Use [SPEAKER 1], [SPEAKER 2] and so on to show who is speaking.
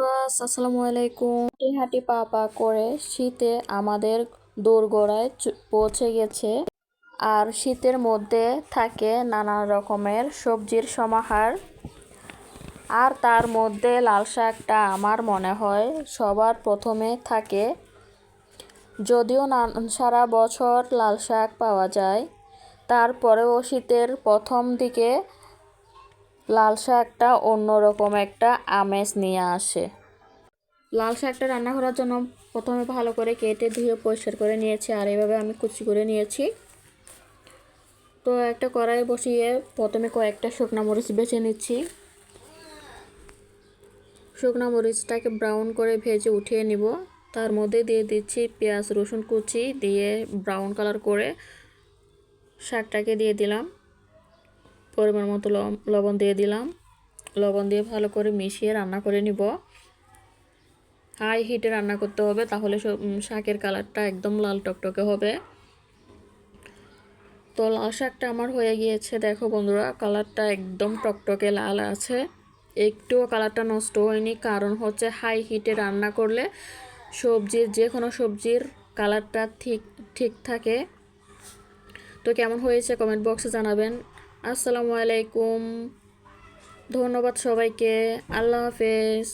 [SPEAKER 1] Viewers, আসসালামু আলাইকুম। হাঁটি পা পা করে শীতে আমাদের দোরগোড়ায় পৌঁছে গেছে আর শীতের মধ্যে থাকে নানা রকমের সবজির সমাহার। আর তার মধ্যে লাল শাকটা আমার মনে হয় সবার প্রথমে থাকে। যদিও না, সারা বছর লাল শাক পাওয়া যায়, তারপরেও শীতের প্রথম দিকে লাল শাকটা অন্যরকম একটা আমেজ নিয়ে আসে। লাল শাকটা রান্না করার জন্য প্রথমে ভালো করে কেটে ধুয়ে পরিষ্কার করে নিয়েছি, আর এভাবে আমি কুচি করে নিয়েছি। তো একটা কড়াই বসিয়ে প্রথমে কয়েকটা শুকনা মরিচ বেছে নিচ্ছি। শুকনা মরিচটাকে ব্রাউন করে ভেজে উঠিয়ে নিব। তার মধ্যে দিয়ে দিচ্ছি পেঁয়াজ রসুন কুচি দিয়ে ব্রাউন কালার করে শাকটাকে দিয়ে দিলাম। পরিমাণ মতো লব- লবণ দিয়ে দিলাম। লবণ দিয়ে ভালো করে মিশিয়ে রান্না করে নিব। হাই হিটে রান্না করতে হবে, তাহলে শাকের কালারটা একদম লাল টকটকে হবে। তো লাল শাকটা আমার হয়ে গিয়েছে, দেখো বন্ধুরা, কালারটা একদম টকটকে লাল আছে। একটুও কালারটা নষ্ট হয়নি, কারণ হচ্ছে হাই হিটে রান্না করলে সবজির যে কোনো সবজির কালারটা ঠিক ঠিক থাকে। তো কেমন হয়েছে কমেন্ট বক্সে জানাবেন। আসসালামু আলাইকুম। ধন্যবাদ সবাইকে। আল্লাহ হাফেজ।